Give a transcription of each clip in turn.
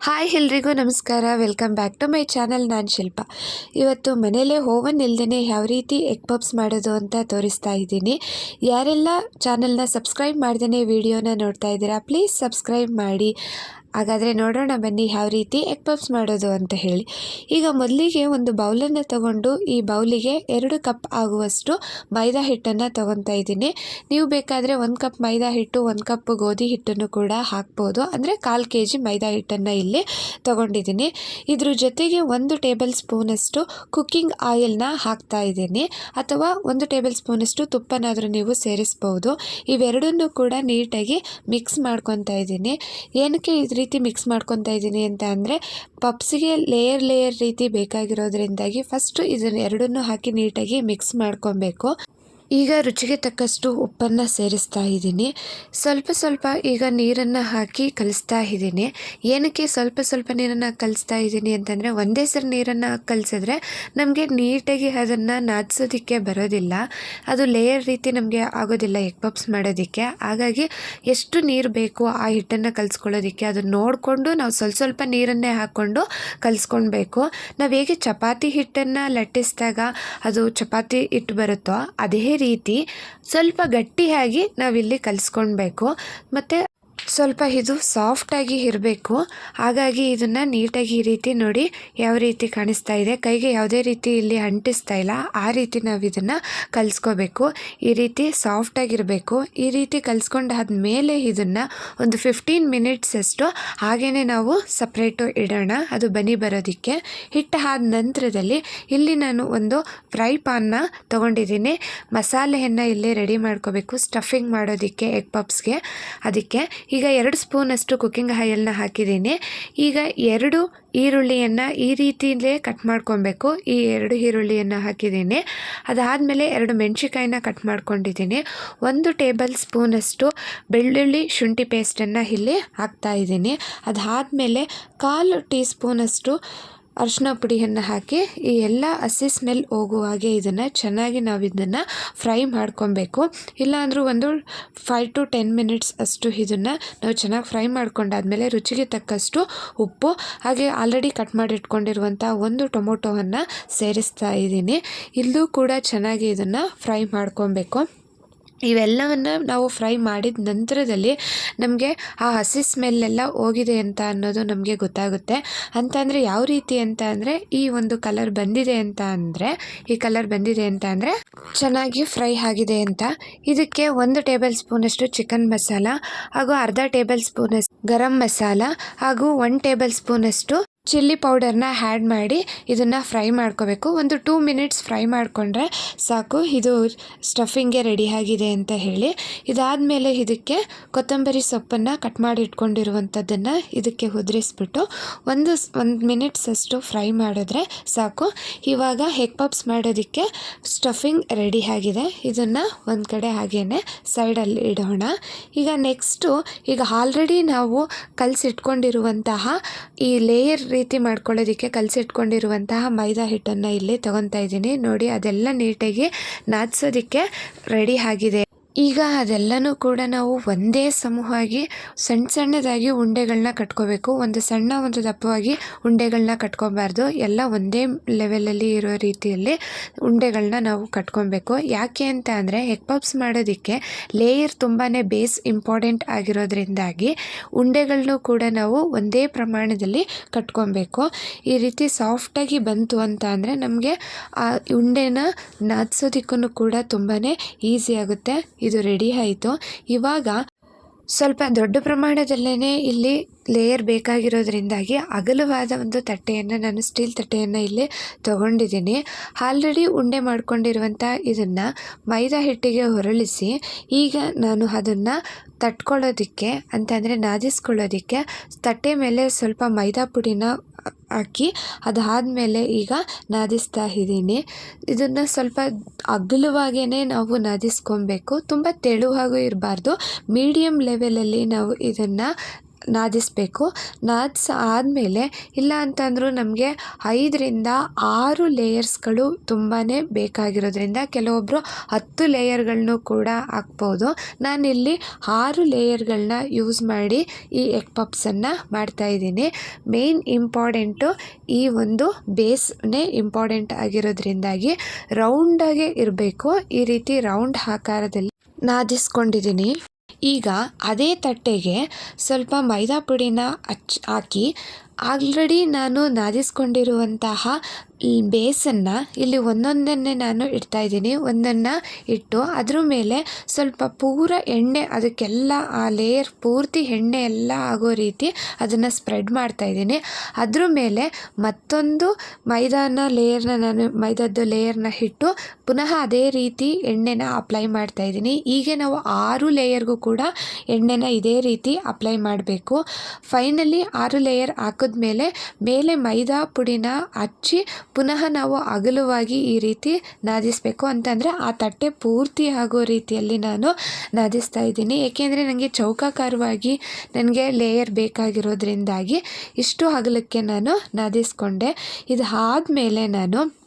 Hi ಎಲ್ರಿಗೂ ನಮಸ್ಕಾರ. Welcome back to my channel ನಾನು ಶಿಲ್ಪ. ಇವತ್ತು ಮನೇಲೇ ಓವನ್ ಇಲ್ದೇ ಯಾವ ರೀತಿ ಎಗ್ ಪಪ್ಸ್ ಮಾಡೋದು ಅಂತ ತೋರಿಸ್ತಾ ಇದ್ದೀನಿ. ಯಾರೆಲ್ಲ ಚಾನಲ್ನ ಸಬ್ಸ್ಕ್ರೈಬ್ ಮಾಡ್ದೇ ವಿಡಿಯೋನ ನೋಡ್ತಾ ಇದ್ದೀರಾ ಪ್ಲೀಸ್ ಸಬ್ಸ್ಕ್ರೈಬ್ ಮಾಡಿ. ಹಾಗಾದರೆ ನೋಡೋಣ ಬನ್ನಿ ಯಾವ ರೀತಿ ಎಗ್ ಪಫ್ಸ್ ಮಾಡೋದು ಅಂತ ಹೇಳಿ. ಈಗ ಮೊದಲಿಗೆ ಒಂದು ಬೌಲನ್ನು ತಗೊಂಡು ಈ ಬೌಲಿಗೆ ಎರಡು ಕಪ್ ಆಗುವಷ್ಟು ಮೈದಾ ಹಿಟ್ಟನ್ನು ತೊಗೊತಾ ಇದ್ದೀನಿ. ನೀವು ಬೇಕಾದರೆ ಒಂದು ಕಪ್ ಮೈದಾ ಹಿಟ್ಟು, ಒಂದು ಕಪ್ ಗೋಧಿ ಹಿಟ್ಟನ್ನು ಕೂಡ ಹಾಕ್ಬೋದು. ಅಂದರೆ ಕಾಲು ಕೆ ಜಿ ಮೈದಾ ಹಿಟ್ಟನ್ನು ಇಲ್ಲಿ ತೊಗೊಂಡಿದ್ದೀನಿ. ಇದ್ರ ಜೊತೆಗೆ ಒಂದು ಟೇಬಲ್ ಸ್ಪೂನಷ್ಟು ಕುಕ್ಕಿಂಗ್ ಆಯಿಲ್ನ ಹಾಕ್ತಾ ಇದ್ದೀನಿ. ಅಥವಾ ಒಂದು ಟೇಬಲ್ ಸ್ಪೂನಷ್ಟು ತುಪ್ಪನಾದರೂ ನೀವು ಸೇರಿಸ್ಬೋದು. ಇವೆರಡನ್ನೂ ಕೂಡ ನೀಟಾಗಿ ಮಿಕ್ಸ್ ಮಾಡ್ಕೊತಾ ಇದ್ದೀನಿ. ಏನಕ್ಕೆ ಇದು ರೀತಿ ಮಿಕ್ಸ್ ಮಾಡ್ಕೊತಾ ಇದ್ದೀನಿ ಅಂತ ಅಂದರೆ ಪಪ್ಸಿಗೆ ಲೇಯರ್ ಲೇಯರ್ ರೀತಿ ಬೇಕಾಗಿರೋದ್ರಿಂದಾಗಿ ಫಸ್ಟು ಇದನ್ನು ಎರಡನ್ನೂ ಹಾಕಿ ನೀಟಾಗಿ ಮಿಕ್ಸ್ ಮಾಡ್ಕೊಬೇಕು. ಈಗ ರುಚಿಗೆ ತಕ್ಕಷ್ಟು ಉಪ್ಪನ್ನು ಸೇರಿಸ್ತಾ ಇದ್ದೀನಿ. ಸ್ವಲ್ಪ ಸ್ವಲ್ಪ ಈಗ ನೀರನ್ನು ಹಾಕಿ ಕಲಿಸ್ತಾ ಇದ್ದೀನಿ. ಏನಕ್ಕೆ ಸ್ವಲ್ಪ ಸ್ವಲ್ಪ ನೀರನ್ನು ಕಲಿಸ್ತಾ ಇದ್ದೀನಿ ಅಂತಂದರೆ, ಒಂದೇ ಸರಿ ನೀರನ್ನು ಕಲಿಸಿದ್ರೆ ನಮಗೆ ನೀಟಾಗಿ ಅದನ್ನು ನಾದಿಸೋದಕ್ಕೆ ಬರೋದಿಲ್ಲ. ಅದು ಲೇಯರ್ ರೀತಿ ನಮಗೆ ಆಗೋದಿಲ್ಲ, ಎಗ್ ಪಪ್ಸ್ ಮಾಡೋದಕ್ಕೆ. ಹಾಗಾಗಿ ಎಷ್ಟು ನೀರು ಬೇಕು ಆ ಹಿಟ್ಟನ್ನು ಕಲಿಸ್ಕೊಳ್ಳೋದಕ್ಕೆ ಅದನ್ನು ನೋಡಿಕೊಂಡು ನಾವು ಸ್ವಲ್ಪ ಸ್ವಲ್ಪ ನೀರನ್ನೇ ಹಾಕ್ಕೊಂಡು ಕಲಿಸ್ಕೊಳ್ಬೇಕು ನಾವು ಹೇಗೆ ಚಪಾತಿ ಹಿಟ್ಟನ್ನು ಲಟ್ಟಿಸಿದಾಗ ಅದು ಚಪಾತಿ ಹಿಟ್ಟು ಬರುತ್ತೋ, ಅದೇ ರೀತಿ ಸ್ವಲ್ಪ ಗಟ್ಟಿಯಾಗಿ ನಾವಿಲ್ಲಿ ಕಲಿಸ್ಕೊಳ್ಬೇಕು. ಮತ್ತು ಸ್ವಲ್ಪ ಇದು ಸಾಫ್ಟಾಗಿ ಇರಬೇಕು. ಹಾಗಾಗಿ ಇದನ್ನು ನೀಟಾಗಿ ಈ ರೀತಿ ನೋಡಿ ಯಾವ ರೀತಿ ಕಾಣಿಸ್ತಾ ಇದೆ. ಕೈಗೆ ಯಾವುದೇ ರೀತಿ ಇಲ್ಲಿ ಅಂಟಿಸ್ತಾ ಇಲ್ಲ. ಆ ರೀತಿ ನಾವು ಇದನ್ನು ಕಲಿಸ್ಕೋಬೇಕು. ಈ ರೀತಿ ಸಾಫ್ಟಾಗಿರಬೇಕು ಈ ರೀತಿ ಕಲಿಸ್ಕೊಂಡಾದ ಮೇಲೆ ಇದನ್ನು ಒಂದು ಫಿಫ್ಟೀನ್ ಮಿನಿಟ್ಸ್ ಅಷ್ಟು ಹಾಗೇ ನಾವು ಸಪ್ರೇಟು ಇಡೋಣ. ಅದು ಬನಿ ಬರೋದಕ್ಕೆ. ಹಿಟ್ಟು ಆದ ನಂತರದಲ್ಲಿ ಇಲ್ಲಿ ನಾನು ಒಂದು ಫ್ರೈ ಪಾನ್ನ ತೊಗೊಂಡಿದ್ದೀನಿ. ಮಸಾಲೆಯನ್ನು ಇಲ್ಲೇ ರೆಡಿ ಮಾಡ್ಕೋಬೇಕು. ಸ್ಟಫಿಂಗ್ ಮಾಡೋದಕ್ಕೆ ಎಗ್ ಪಪ್ಸ್ಗೆ ಅದಕ್ಕೆ ಈಗ ಎರಡು ಸ್ಪೂನಷ್ಟು ಕುಕ್ಕಿಂಗ್ ಆಯಿಲ್ನ ಹಾಕಿದ್ದೀನಿ. ಈಗ ಎರಡು ಈರುಳ್ಳಿಯನ್ನು ಈ ರೀತಿಯಲ್ಲೇ ಕಟ್ ಮಾಡ್ಕೊಬೇಕು. ಈ ಎರಡು ಈರುಳ್ಳಿಯನ್ನು ಹಾಕಿದ್ದೀನಿ. ಅದಾದಮೇಲೆ ಎರಡು ಮೆಣಸಿಕಾಯಿನ ಕಟ್ ಮಾಡ್ಕೊಂಡಿದ್ದೀನಿ. ಒಂದು ಟೇಬಲ್ ಸ್ಪೂನಷ್ಟು ಬೆಳ್ಳುಳ್ಳಿ ಶುಂಠಿ ಪೇಸ್ಟನ್ನು ಇಲ್ಲಿ ಹಾಕ್ತಾಯಿದ್ದೀನಿ ಅದಾದಮೇಲೆ ಕಾಲು ಟೀ ಸ್ಪೂನಷ್ಟು ಅರಿಶಿನ ಪುಡಿಯನ್ನು ಹಾಕಿ ಈ ಎಲ್ಲ ಹಸಿ ಸ್ಮೆಲ್ ಹೋಗುವ ಹಾಗೆ ಇದನ್ನು ಚೆನ್ನಾಗಿ ನಾವು ಇದನ್ನು ಫ್ರೈ ಮಾಡ್ಕೊಬೇಕು. ಇಲ್ಲಾಂದರೂ ಒಂದು ಫೈವ್ ಟು ಟೆನ್ ಮಿನಿಟ್ಸ್ ಅಷ್ಟು ಇದನ್ನು ನಾವು ಚೆನ್ನಾಗಿ ಫ್ರೈ ಮಾಡ್ಕೊಂಡಾದಮೇಲೆ ರುಚಿಗೆ ತಕ್ಕಷ್ಟು ಉಪ್ಪು, ಹಾಗೆ ಆಲ್ರೆಡಿ ಕಟ್ ಮಾಡಿ ಇಟ್ಕೊಂಡಿರುವಂಥ ಒಂದು ಟೊಮೊಟೊವನ್ನು ಸೇರಿಸ್ತಾ ಇದ್ದೀನಿ. ಇಲ್ಲೂ ಕೂಡ ಚೆನ್ನಾಗಿ ಇದನ್ನು ಫ್ರೈ ಮಾಡ್ಕೊಬೇಕು. ಇವೆಲ್ಲವನ್ನು ನಾವು ಫ್ರೈ ಮಾಡಿದ ನಂತರದಲ್ಲಿ ನಮಗೆ ಆ ಹಸಿ ಸ್ಮೆಲ್ಲೆಲ್ಲ ಹೋಗಿದೆ ಅಂತ ಅನ್ನೋದು ನಮಗೆ ಗೊತ್ತಾಗುತ್ತೆ. ಅಂತಂದರೆ ಯಾವ ರೀತಿ ಅಂತ ಅಂದರೆ ಈ ಒಂದು ಕಲರ್ ಬಂದಿದೆ ಅಂತ ಅಂದರೆ, ಈ ಕಲರ್ ಬಂದಿದೆ ಅಂತ ಅಂದರೆ ಚೆನ್ನಾಗಿ ಫ್ರೈ ಆಗಿದೆ ಅಂತ. ಇದಕ್ಕೆ ಒಂದು ಟೇಬಲ್ ಸ್ಪೂನಷ್ಟು ಚಿಕನ್ ಮಸಾಲ ಹಾಗೂ ಅರ್ಧ ಟೇಬಲ್ ಸ್ಪೂನಷ್ಟು ಗರಂ ಮಸಾಲ ಹಾಗೂ ಒನ್ ಟೇಬಲ್ ಸ್ಪೂನಷ್ಟು ಚಿಲ್ಲಿ ಪೌಡರ್ನ ಆ್ಯಡ್ ಮಾಡಿ ಇದನ್ನು ಫ್ರೈ ಮಾಡ್ಕೋಬೇಕು. ಒಂದು ಟೂ ಮಿನಿಟ್ಸ್ ಫ್ರೈ ಮಾಡಿಕೊಂಡ್ರೆ ಸಾಕು. ಇದು ಸ್ಟಫಿಂಗ್ಗೆ ರೆಡಿ ಆಗಿದೆ ಅಂತ ಹೇಳಿ. ಇದಾದಮೇಲೆ ಇದಕ್ಕೆ ಕೊತ್ತಂಬರಿ ಸೊಪ್ಪನ್ನು ಕಟ್ ಮಾಡಿ ಇಟ್ಕೊಂಡಿರುವಂಥದ್ದನ್ನು ಇದಕ್ಕೆ ಉದುರಿಸ್ಬಿಟ್ಟು ಒಂದು ಒಂದು ಮಿನಿಟ್ಸ್ ಅಷ್ಟು ಫ್ರೈ ಮಾಡಿದ್ರೆ ಸಾಕು. ಇವಾಗ ಹೆಗ್ ಪಪ್ಸ್ ಮಾಡೋದಕ್ಕೆ ಸ್ಟಫಿಂಗ್ ರೆಡಿ ಆಗಿದೆ. ಇದನ್ನು ಒಂದು ಕಡೆ ಹಾಗೇ ಸೈಡಲ್ಲಿ ಇಡೋಣ. ಈಗ ನೆಕ್ಸ್ಟು ಈಗ ಆಲ್ರೆಡಿ ನಾವು ಕಲಸಿಟ್ಕೊಂಡಿರುವಂತಹ ಈ ಲೇಯರ್ ರೀತಿ ಮಾಡ್ಕೊಳ್ಳೋದಕ್ಕೆ ಕಲಸಿಟ್ಕೊಂಡಿರುವಂತಹ ಮೈದಾ ಹಿಟ್ಟನ್ನು ಇಲ್ಲಿ ತೊಗೊತಾ ಇದ್ದೀನಿ. ನೋಡಿ ಅದೆಲ್ಲ ನೀಟಾಗಿ ನಾದಿಸೋದಕ್ಕೆ ರೆಡಿ ಆಗಿದೆ. ಈಗ ಅದೆಲ್ಲನೂ ಕೂಡ ನಾವು ಒಂದೇ ಸಮೂಹವಾಗಿ ಸಣ್ಣ ಸಣ್ಣದಾಗಿ ಉಂಡೆಗಳನ್ನ ಕಟ್ಕೋಬೇಕು. ಒಂದು ಸಣ್ಣ ಒಂದು ದಪ್ಪವಾಗಿ ಉಂಡೆಗಳನ್ನ ಕಟ್ಕೊಬಾರ್ದು. ಎಲ್ಲ ಒಂದೇ ಲೆವೆಲಲ್ಲಿ ಇರೋ ರೀತಿಯಲ್ಲಿ ಉಂಡೆಗಳನ್ನ ನಾವು ಕಟ್ಕೊಬೇಕು. ಯಾಕೆ ಅಂತ ಅಂದರೆ ಹೆಗ್ ಪಪ್ಸ್ ಮಾಡೋದಕ್ಕೆ ಲೇಯರ್ ತುಂಬಾ ಬೇಸ್ ಇಂಪಾರ್ಟೆಂಟ್ ಆಗಿರೋದ್ರಿಂದಾಗಿ ಉಂಡೆಗಳನ್ನೂ ಕೂಡ ನಾವು ಒಂದೇ ಪ್ರಮಾಣದಲ್ಲಿ ಕಟ್ಕೊಬೇಕು. ಈ ರೀತಿ ಸಾಫ್ಟಾಗಿ ಬಂತು ಅಂತ ಅಂದರೆ ನಮಗೆ ಆ ಉಂಡೆನ ನಾದಿಸೋದಕ್ಕೂ ಕೂಡ ತುಂಬಾ ಈಸಿ ಆಗುತ್ತೆ. ಇದು ರೆಡಿ ಆಯಿತು. ಇವಾಗ ಸ್ವಲ್ಪ ದೊಡ್ಡ ಪ್ರಮಾಣದಲ್ಲೇ ಇಲ್ಲಿ ಲೇಯರ್ ಬೇಕಾಗಿರೋದ್ರಿಂದಾಗಿ ಅಗಲವಾದ ಒಂದು ತಟ್ಟೆಯನ್ನು, ನಾನು ಸ್ಟೀಲ್ ತಟ್ಟೆಯನ್ನು ಇಲ್ಲಿ ತೊಗೊಂಡಿದ್ದೀನಿ. ಆಲ್ರೆಡಿ ಉಂಡೆ ಮಾಡಿಕೊಂಡಿರುವಂಥ ಇದನ್ನು ಮೈದಾ ಹಿಟ್ಟಿಗೆ ಹೊರಳಿಸಿ, ಈಗ ನಾನು ಅದನ್ನು ತಟ್ಕೊಳ್ಳೋದಕ್ಕೆ, ಅಂತಂದರೆ ನಾದಿಸ್ಕೊಳ್ಳೋದಕ್ಕೆ ತಟ್ಟೆ ಮೇಲೆ ಸ್ವಲ್ಪ ಮೈದಾ ಪುಡಿನ ಹಾಕಿ ಅದಾದಮೇಲೆ ಈಗ ನಾದಿಸ್ತಾ ಇದ್ದೀನಿ. ಇದನ್ನು ಸ್ವಲ್ಪ ಅಗಲವಾಗೇ ನಾವು ನಾದಿಸ್ಕೊಬೇಕು. ತುಂಬ ತೆಳುವಾಗೂ ಇರಬಾರ್ದು. ಮೀಡಿಯಮ್ ಲೆವೆಲಲ್ಲಿ ನಾವು ಇದನ್ನು ನಾದಿಸಬೇಕು. ನಾದಿಸ ಆದಮೇಲೆ ಇಲ್ಲ ಅಂತಂದರೂ ನಮಗೆ ಐದರಿಂದ ಆರು ಲೇಯರ್ಸ್ಗಳು ತುಂಬಾ ಬೇಕಾಗಿರೋದ್ರಿಂದ ಕೆಲವೊಬ್ಬರು ಹತ್ತು ಲೇಯರ್ಗಳನ್ನು ಕೂಡ ಹಾಕ್ಬೋದು. ನಾನಿಲ್ಲಿ ಆರು ಲೇಯರ್ಗಳನ್ನ ಯೂಸ್ ಮಾಡಿ ಈ ಎಗ್ ಪಪ್ಸನ್ನು ಮಾಡ್ತಾಯಿದ್ದೀನಿ ಮೇನ್ ಇಂಪಾರ್ಟೆಂಟು ಈ ಒಂದು ಬೇಸ್ನೇ ಇಂಪಾರ್ಟೆಂಟ್ ಆಗಿರೋದ್ರಿಂದಾಗಿ ರೌಂಡಾಗೆ ಇರಬೇಕು. ಈ ರೀತಿ ರೌಂಡ್ ಆಕಾರದಲ್ಲಿ ನಾದಿಸ್ಕೊಂಡಿದ್ದೀನಿ. ಈಗ ಅದೇ ತಟ್ಟೆಗೆ ಸ್ವಲ್ಪ ಮೈದಾ ಪುಡಿನ ಹಚ್ ಹಾಕಿ ಆಲ್ರೆಡಿ ನಾನು ನಾದಿಸ್ಕೊಂಡಿರುವಂತಹ ಈ ಬೇಸನ್ನು ಇಲ್ಲಿ ಒಂದೊಂದನ್ನೇ ನಾನು ಇಡ್ತಾ ಇದ್ದೀನಿ. ಒಂದನ್ನು ಇಟ್ಟು ಅದ್ರ ಮೇಲೆ ಸ್ವಲ್ಪ ಪೂರ ಎಣ್ಣೆ, ಅದಕ್ಕೆಲ್ಲ ಆ ಲೇಯರ್ ಪೂರ್ತಿ ಎಣ್ಣೆ ಎಲ್ಲ ಆಗೋ ರೀತಿ ಅದನ್ನು ಸ್ಪ್ರೆಡ್ ಮಾಡ್ತಾ ಇದ್ದೀನಿ. ಅದ್ರ ಮೇಲೆ ಮತ್ತೊಂದು ಮೈದಾನ ಲೇಯರ್ನ ನಾನು ಮೈದಾದ್ದು ಲೇಯರ್ನ ಇಟ್ಟು ಪುನಃ ಅದೇ ರೀತಿ ಎಣ್ಣೆನ ಅಪ್ಲೈ ಮಾಡ್ತಾ ಇದ್ದೀನಿ. ಹೀಗೆ ನಾವು ಆರು ಲೇಯರ್ಗೂ ಕೂಡ ಎಣ್ಣೆನ ಇದೇ ರೀತಿ ಅಪ್ಲೈ ಮಾಡಬೇಕು. ಫೈನಲಿ ಆರು ಲೇಯರ್ ಹಾಕಿದ್ಮೇಲೆ ಮೇಲೆ ಮೈದಾ ಪುಡಿನ ಹಚ್ಚಿ ಪುನಃ ನಾವು ಅಗಲವಾಗಿ ಈ ರೀತಿ ನಾದಿಸಬೇಕು ಅಂತಂದರೆ ಆ ತಟ್ಟೆ ಪೂರ್ತಿ ಆಗೋ ರೀತಿಯಲ್ಲಿ ನಾನು ನಾದಿಸ್ತಾ ಇದ್ದೀನಿ. ಏಕೆಂದರೆ ನನಗೆ ಚೌಕಾಕಾರವಾಗಿ ನನಗೆ ಲೇಯರ್ ಬೇಕಾಗಿರೋದ್ರಿಂದಾಗಿ ಇಷ್ಟು ಅಗಲಕ್ಕೆ ನಾನು ನಾದಿಸ್ಕೊಂಡೆ. ಇದು ಆದಮೇಲೆ ನಾನು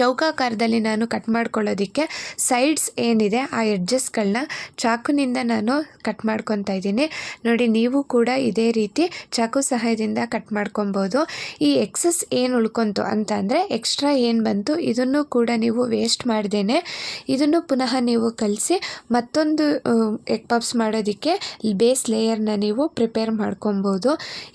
ಚೌಕಾಕಾರದಲ್ಲಿ ನಾನು ಕಟ್ ಮಾಡ್ಕೊಳ್ಳೋದಕ್ಕೆ ಸೈಡ್ಸ್ ಏನಿದೆ, ಆ ಎಡ್ಜಸ್ಗಳನ್ನ ಚಾಕುನಿಂದ ನಾನು ಕಟ್ ಮಾಡ್ಕೊತಾ ಇದ್ದೀನಿ. ನೋಡಿ, ನೀವು ಕೂಡ ಇದೇ ರೀತಿ ಚಾಕು ಸಹಾಯದಿಂದ ಕಟ್ ಮಾಡ್ಕೊಬೋದು. ಈ ಎಕ್ಸಸ್ ಏನು ಉಳ್ಕೊಂತು ಅಂತ ಅಂದರೆ ಎಕ್ಸ್ಟ್ರಾ ಏನು ಬಂತು, ಇದನ್ನು ಕೂಡ ನೀವು ವೇಸ್ಟ್ ಮಾಡ್ದೇನೆ. ಇದನ್ನು ಪುನಃ ನೀವು ಕಲಿಸಿ ಮತ್ತೊಂದು ಎಗ್ ಪಪ್ಸ್ ಮಾಡೋದಕ್ಕೆ ಬೇಸ್ ಲೇಯರ್ನ ನೀವು ಪ್ರಿಪೇರ್ ಮಾಡ್ಕೊಬೋದು.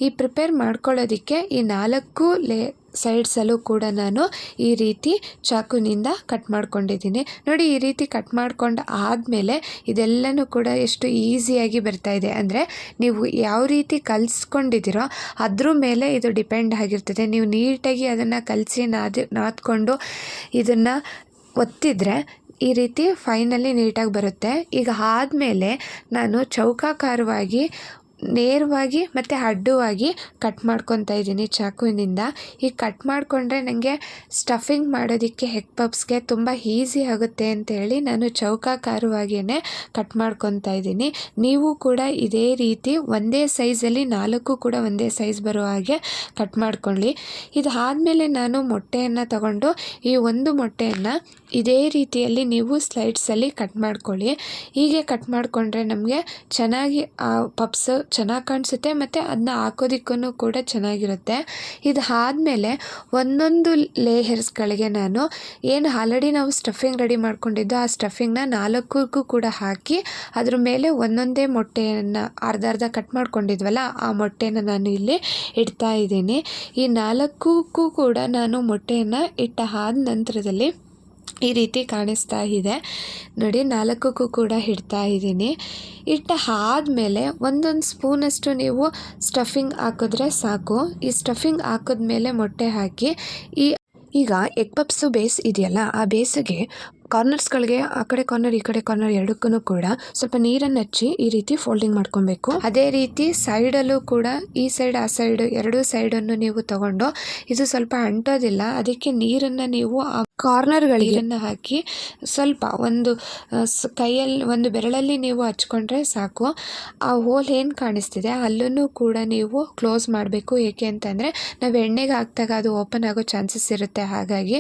ಈ ಪ್ರಿಪೇರ್ ಮಾಡ್ಕೊಳ್ಳೋದಕ್ಕೆ ಈ ನಾಲ್ಕು ಲೇ ಸೈಡ್ಸಲ್ಲೂ ಕೂಡ ನಾನು ಈ ರೀತಿ ಚಾಕುನಿಂದ ಕಟ್ ಮಾಡ್ಕೊಂಡಿದ್ದೀನಿ. ನೋಡಿ, ಈ ರೀತಿ ಕಟ್ ಮಾಡ್ಕೊಂಡು ಆದಮೇಲೆ ಇದೆಲ್ಲನೂ ಕೂಡ ಎಷ್ಟು ಈಸಿಯಾಗಿ ಬರ್ತಾಯಿದೆ ಅಂದರೆ ನೀವು ಯಾವ ರೀತಿ ಕಲಿಸ್ಕೊಂಡಿದ್ದೀರೋ ಅದ್ರ ಮೇಲೆ ಇದು ಡಿಪೆಂಡ್ ಆಗಿರ್ತದೆ. ನೀವು ನೀಟಾಗಿ ಅದನ್ನು ಕಲಸಿ ನಾದಿ, ನಾದ್ಕೊಂಡು ಇದನ್ನು ಒತ್ತಿದರೆ ಈ ರೀತಿ ಫೈನಲಿ ನೀಟಾಗಿ ಬರುತ್ತೆ. ಈಗ ಆದಮೇಲೆ ನಾನು ಚೌಕಾಕಾರವಾಗಿ ನೇರವಾಗಿ ಮತ್ತು ಅಡ್ಡವಾಗಿ ಕಟ್ ಮಾಡ್ಕೊತಾ ಇದ್ದೀನಿ ಚಾಕುವಿನಿಂದ. ಈ ಕಟ್ ಮಾಡಿಕೊಂಡ್ರೆ ನನಗೆ ಸ್ಟಫಿಂಗ್ ಮಾಡೋದಕ್ಕೆ ಹೆಗ್ ಪಪ್ಸ್ಗೆ ತುಂಬ ಈಸಿ ಆಗುತ್ತೆ ಅಂತೇಳಿ ನಾನು ಚೌಕಾಕಾರವಾಗಿಯೇ ಕಟ್ ಮಾಡ್ಕೊತಾ ಇದ್ದೀನಿ. ನೀವು ಕೂಡ ಇದೇ ರೀತಿ ಒಂದೇ ಸೈಜಲ್ಲಿ ನಾಲ್ಕು ಕೂಡ ಒಂದೇ ಸೈಜ್ ಬರೋ ಹಾಗೆ ಕಟ್ ಮಾಡ್ಕೊಳ್ಳಿ. ಇದಾದಮೇಲೆ ನಾನು ಮೊಟ್ಟೆಯನ್ನು ತಗೊಂಡು ಈ ಒಂದು ಮೊಟ್ಟೆಯನ್ನು ಇದೇ ರೀತಿಯಲ್ಲಿ ನೀವು ಸ್ಲೈಡ್ಸಲ್ಲಿ ಕಟ್ ಮಾಡ್ಕೊಳ್ಳಿ. ಹೀಗೆ ಕಟ್ ಮಾಡಿಕೊಂಡ್ರೆ ನಮಗೆ ಚೆನ್ನಾಗಿ ಆ ಪಪ್ಸ್ ಚೆನ್ನಾಗಿ ಕಾಣಿಸುತ್ತೆ ಮತ್ತು ಅದನ್ನ ಹಾಕೋದಿಕ್ಕೂ ಕೂಡ ಚೆನ್ನಾಗಿರುತ್ತೆ. ಇದು ಆದಮೇಲೆ ಒಂದೊಂದು ಲೇಯರ್ಸ್ಗಳಿಗೆ ನಾನು ಏನು ಆಲ್ರೆಡಿ ನಾವು ಸ್ಟಫಿಂಗ್ ರೆಡಿ ಮಾಡ್ಕೊಂಡಿದ್ದು ಆ ಸ್ಟಫಿಂಗ್ನ ನಾಲ್ಕಕ್ಕೂ ಕೂಡ ಹಾಕಿ ಅದ್ರ ಮೇಲೆ ಒಂದೊಂದೇ ಮೊಟ್ಟೆಯನ್ನು ಅರ್ಧ ಅರ್ಧ ಕಟ್ ಮಾಡ್ಕೊಂಡಿದ್ವಲ್ಲ ಆ ಮೊಟ್ಟೆನ ನಾನು ಇಲ್ಲಿ ಇಡ್ತಾ ಇದ್ದೀನಿ. ಈ ನಾಲ್ಕಕ್ಕೂ ಕೂಡ ನಾನು ಮೊಟ್ಟೆಯನ್ನು ಇಟ್ಟ ಆದ ನಂತರದಲ್ಲಿ ಈ ರೀತಿ ಕಾಣಿಸ್ತಾ ಇದೆ. ನೋಡಿ, ನಾಲ್ಕಕ್ಕೂ ಕೂಡ ಇಡ್ತಾ ಇದ್ದೀನಿ. ಇಟ್ಟ ಆದಮೇಲೆ ಒಂದೊಂದು ಸ್ಪೂನಷ್ಟು ನೀವು ಸ್ಟಫಿಂಗ್ ಹಾಕಿದ್ರೆ ಸಾಕು. ಈ ಸ್ಟಫಿಂಗ್ ಹಾಕಿದ್ಮೇಲೆ ಮೊಟ್ಟೆ ಹಾಕಿ, ಈ ಈಗ ಎಗ್ ಪಪ್ಸು ಬೇಸ್ ಇದೆಯಲ್ಲ, ಆ ಬೇಸಿಗೆ ಕಾರ್ನರ್ಸ್ಗಳಿಗೆ ಆ ಕಡೆ ಕಾರ್ನರ್, ಈ ಕಡೆ ಕಾರ್ನರ್ ಎರಡಕ್ಕೂ ಕೂಡ ಸ್ವಲ್ಪ ನೀರನ್ನು ಹಚ್ಚಿ ಈ ರೀತಿ ಫೋಲ್ಡಿಂಗ್ ಮಾಡ್ಕೊಬೇಕು. ಅದೇ ರೀತಿ ಸೈಡಲ್ಲೂ ಕೂಡ ಈ ಸೈಡ್, ಆ ಸೈಡ್ ಎರಡೂ ಸೈಡನ್ನು ನೀವು ತಗೊಂಡು, ಇದು ಸ್ವಲ್ಪ ಅಂಟೋದಿಲ್ಲ, ಅದಕ್ಕೆ ನೀರನ್ನು ನೀವು ಕಾರ್ನರ್ಗಳಿಗೆ. ಹಾಕಿ ಸ್ವಲ್ಪ ಒಂದು ಕೈಯಲ್ಲಿ ಒಂದು ಬೆರಳಲ್ಲಿ ನೀವು ಹಚ್ಕೊಂಡ್ರೆ ಸಾಕು. ಆ ಹೋಲ್ ಏನು ಕಾಣಿಸ್ತಿದೆ? ಅಲ್ಲೂ ಕೂಡ ನೀವು ಕ್ಲೋಸ್ ಮಾಡಬೇಕು. ಏಕೆ ಅಂತಂದರೆ ನಾವು ಎಣ್ಣೆಗೆ ಹಾಕಿದಾಗ ಅದು ಓಪನ್ ಆಗೋ ಚಾನ್ಸಸ್ ಇರುತ್ತೆ. ಹಾಗಾಗಿ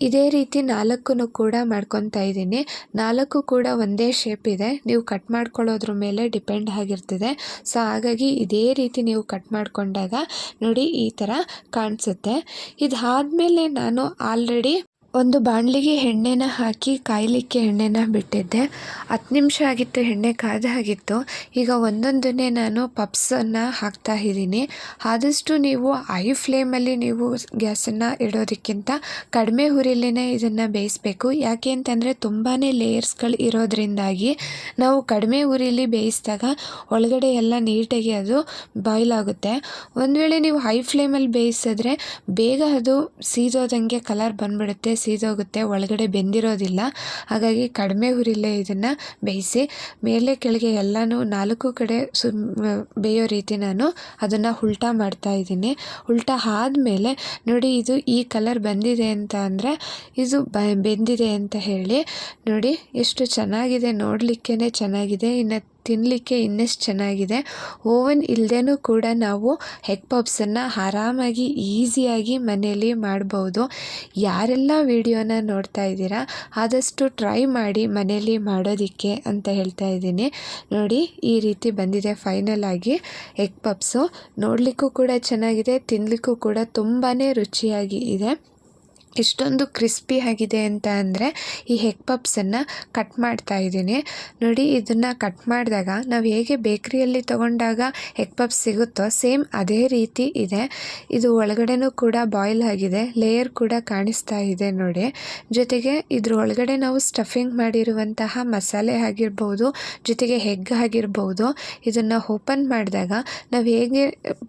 ಇದೇ ರೀತಿ ನಾಲ್ಕು ಕೂಡ ಮಾಡ್ಕೊತಾ ಇದ್ದೀನಿ. ನಾಲ್ಕು ಕೂಡ ಒಂದೇ ಶೇಪ್ ಇದೆ. ನೀವು ಕಟ್ ಮಾಡ್ಕೊಳ್ಳೋದ್ರ ಮೇಲೆ ಡಿಪೆಂಡ್ ಆಗಿರ್ತದೆ. ಸೊ, ಹಾಗಾಗಿ ಇದೇ ರೀತಿ ನೀವು ಕಟ್ ಮಾಡಿಕೊಂಡಾಗ ನೋಡಿ ಈ ಥರ ಕಾಣಿಸುತ್ತೆ. ಇದಾದಮೇಲೆ ನಾನು ಆಲ್ರೆಡಿ ಒಂದು ಬಾಣಲಿಗೆ ಎಣ್ಣೆನ ಹಾಕಿ ಕಾಯಲಿಕ್ಕೆ ಎಣ್ಣೆನ ಬಿಟ್ಟಿದ್ದೆ. ಹತ್ತು ನಿಮಿಷ ಆಗಿತ್ತು, ಎಣ್ಣೆ ಕಾದ ಹಾಗಿತ್ತು. ಈಗ ಒಂದೊಂದನ್ನೇ ನಾನು ಪಪ್ಸನ್ನು ಹಾಕ್ತಾ ಇದ್ದೀನಿ. ಆದಷ್ಟು ನೀವು ಐ ಫ್ಲೇಮಲ್ಲಿ ನೀವು ಗ್ಯಾಸನ್ನು ಇಡೋದಕ್ಕಿಂತ ಕಡಿಮೆ ಹುರಿಲಿನೇ ಇದನ್ನು ಬೇಯಿಸಬೇಕು. ಯಾಕೆ ಅಂತಂದರೆ ತುಂಬಾ ಲೇಯರ್ಸ್ಗಳು ಇರೋದ್ರಿಂದಾಗಿ ನಾವು ಕಡಿಮೆ ಹುರಿಲಿ ಬೇಯಿಸಿದಾಗ ಒಳಗಡೆ ಎಲ್ಲ ನೀಟಾಗಿ ಅದು ಬಾಯ್ಲ್ ಆಗುತ್ತೆ. ಒಂದು ವೇಳೆ ನೀವು ಹೈ ಫ್ಲೇಮಲ್ಲಿ ಬೇಯಿಸಿದ್ರೆ ಬೇಗ ಅದು ಸೀದೋದಂಗೆ ಕಲರ್ ಬಂದುಬಿಡುತ್ತೆ ಸೀದೋಗುತ್ತೆ, ಒಳಗಡೆ ಬೆಂದಿರೋದಿಲ್ಲ. ಹಾಗಾಗಿ ಕಡಿಮೆ ಹುರಿಲೇ ಇದನ್ನು ಬೇಯಿಸಿ, ಮೇಲೆ ಕೆಳಗೆ ಎಲ್ಲನೂ ನಾಲ್ಕು ಕಡೆ ಸು ಬೇಯೋ ರೀತಿ ನಾನು ಅದನ್ನು ಉಲ್ಟಾ ಮಾಡ್ತಾ ಇದ್ದೀನಿ. ಉಲ್ಟಾ ಆದಮೇಲೆ ನೋಡಿ ಇದು ಈ ಕಲರ್ ಬಂದಿದೆ ಅಂತ ಅಂದರೆ, ಇದು ಬ, ಬೆಂದಿದೆ ಅಂತ ಹೇಳಿ ನೋಡಿ ಎಷ್ಟು ಚೆನ್ನಾಗಿದೆ ನೋಡಲಿಕ್ಕೇ ಚೆನ್ನಾಗಿದೆ. ಇನ್ನು ತಿನ್ನಲಿಕ್ಕೆ ಇನ್ನಷ್ಟು ಚೆನ್ನಾಗಿದೆ. ಓವನ್ ಇಲ್ಲದೇನೂ ಕೂಡ ನಾವು ಹೆಗ್ ಪಪ್ಸನ್ನು ಆರಾಮಾಗಿ, ಈಸಿಯಾಗಿ ಮನೆಯಲ್ಲಿ ಮಾಡ್ಬೋದು. ಯಾರೆಲ್ಲ ವಿಡಿಯೋನ ನೋಡ್ತಾ ಇದ್ದೀರಾ, ಆದಷ್ಟು ಟ್ರೈ ಮಾಡಿ ಮನೆಯಲ್ಲಿ ಮಾಡೋದಕ್ಕೆ ಅಂತ ಹೇಳ್ತಾ ಇದ್ದೀನಿ. ನೋಡಿ, ಈ ರೀತಿ ಬಂದಿದೆ ಫೈನಲ್ ಆಗಿ ಎಗ್ ಪಪ್ಸು. ನೋಡಲಿಕ್ಕೂ ಕೂಡ ಚೆನ್ನಾಗಿದೆ ತಿನ್ನಲಿಕ್ಕೂ ಕೂಡ ತುಂಬಾ ರುಚಿಯಾಗಿ ಇದೆ. ಎಷ್ಟೊಂದು ಕ್ರಿಸ್ಪಿ ಆಗಿದೆ ಅಂತ ಅಂದರೆ ಈ ಹೆಗ್ ಪಪ್ಸನ್ನು ಕಟ್ ಮಾಡ್ತಾ ಇದ್ದೀನಿ. ನೋಡಿ, ಇದನ್ನು ಕಟ್ ಮಾಡಿದಾಗ ನಾವು ಹೇಗೆ ಬೇಕ್ರಿಯಲ್ಲಿ ತೊಗೊಂಡಾಗ ಹೆಗ್ ಪಪ್ಸ್ ಸಿಗುತ್ತೋ ಸೇಮ್ ಅದೇ ರೀತಿ ಇದೆ. ಇದು ಒಳಗಡೆನೂ ಕೂಡ ಬಾಯ್ಲ್ ಆಗಿದೆ. ಲೇಯರ್ ಕೂಡ ಕಾಣಿಸ್ತಾ ಇದೆ ನೋಡಿ. ಜೊತೆಗೆ ಇದ್ರ ಒಳಗಡೆ ನಾವು ಸ್ಟಫಿಂಗ್ ಮಾಡಿರುವಂತಹ ಮಸಾಲೆ ಆಗಿರ್ಬೋದು, ಜೊತೆಗೆ ಹೆಗ್ ಆಗಿರ್ಬೋದು, ಇದನ್ನು ಓಪನ್ ಮಾಡಿದಾಗ ನಾವು ಹೇಗೆ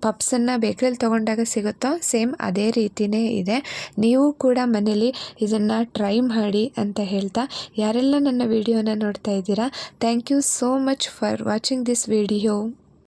ಪಪ್ಸನ್ನು ಬೇಕ್ರಿಯಲ್ಲಿ ತೊಗೊಂಡಾಗ ಸಿಗುತ್ತೋ ಸೇಮ್ ಅದೇ ರೀತಿಯೇ ಇದೆ. ನೀವು ಕೂಡ ಮನೇಲಿ ಇದನ್ನು ಟ್ರೈ ಮಾಡಿ ಅಂತ ಹೇಳ್ತಾ ಯಾರೆಲ್ಲ ನನ್ನ ವಿಡಿಯೋನ ನೋಡ್ತಾ ಇದ್ದೀರಾ thank you so much for watching this video